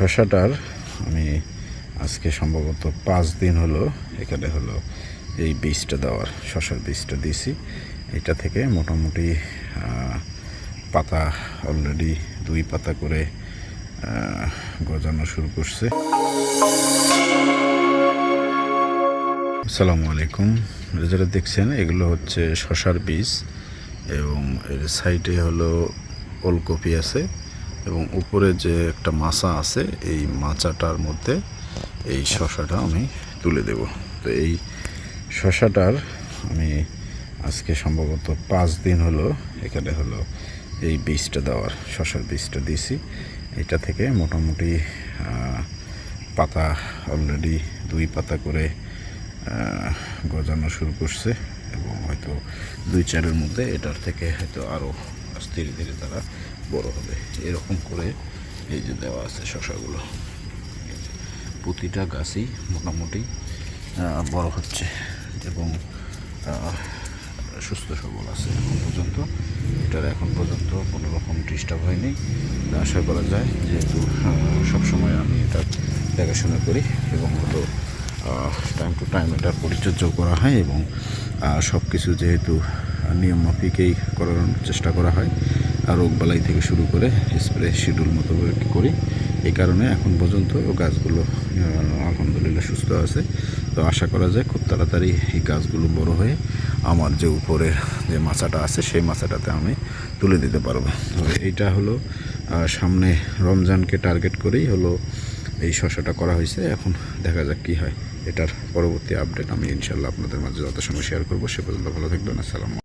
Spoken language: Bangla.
শশাটার আমি আজকে সম্ভবত পাঁচ দিন হলো এখানে হলো এই বীজটা দেওয়ার শশার বীজটা দিয়েছি। এটা থেকে মোটামুটি পাতা অলরেডি দুই পাতা করে গজানো শুরু করছে। আসসালামু আলাইকুম। যেটা দেখছেন, এগুলো হচ্ছে শশার বীজ এবং এর সাইডে হলো ওলকপি আছে। এবং উপরে যে একটা মাচা আছে, এই মাচাটার মধ্যে এই শশাটা আমি তুলে দেব। তো এই শশাটার আমি আজকে সম্ভবত পাঁচ দিন হলো এখানে হলো এই বীজটা দেওয়ার শশার বীজটা দিয়েছি। এটা থেকে মোটামুটি পাতা অলরেডি দুই পাতা করে গজানো শুরু করছে এবং হয়তো দুই চারের মধ্যে এটার থেকে হয়তো আরও ধীরে ধীরে তারা বড় হবে। এরকম করে এই যে দেওয়া আছে শশাগুলো প্রতিটা গাছই মোটামুটি বড় হচ্ছে এবং সুস্থ সবল আছে এখন পর্যন্ত। এটার এখন পর্যন্ত কোনো রকম ডিস্টার্ব হয়নি। আশা করা যায় যেহেতু সবসময় আমি এটার দেখাশোনা করি এবং হলো টাইম টু টাইম এটার পরিচর্যাও করা হয় এবং সব কিছু যেহেতু নিয়ম মাফিকেই করার চেষ্টা করা হয় রোগবালাই থেকে শুরু করে স্প্রে শিডিউল মতো করে এই কারণে এখন পর্যন্ত গাছগুলো আলহামদুলিল্লাহ সুস্থ আছে। তো আশা করা যায় খুব তাড়াতাড়ি এই গাছগুলো বড় হয়ে আমার যে উপরের যে মাচাটা আছে, সেই মাচাটাতে আমি তুলে দিতে পারব। তো এইটা হলো সামনে রমজানকে টার্গেট করেই হলো এই শসাটা করা হয়েছে। এখন দেখা যাক কী হয়। এটার পরবর্তী আপডেট আমি ইনশাল্লাহ আপনাদের মাঝে যত সময় শেয়ার করব। সে পর্যন্ত ভালো থাকবেন। আসসালাম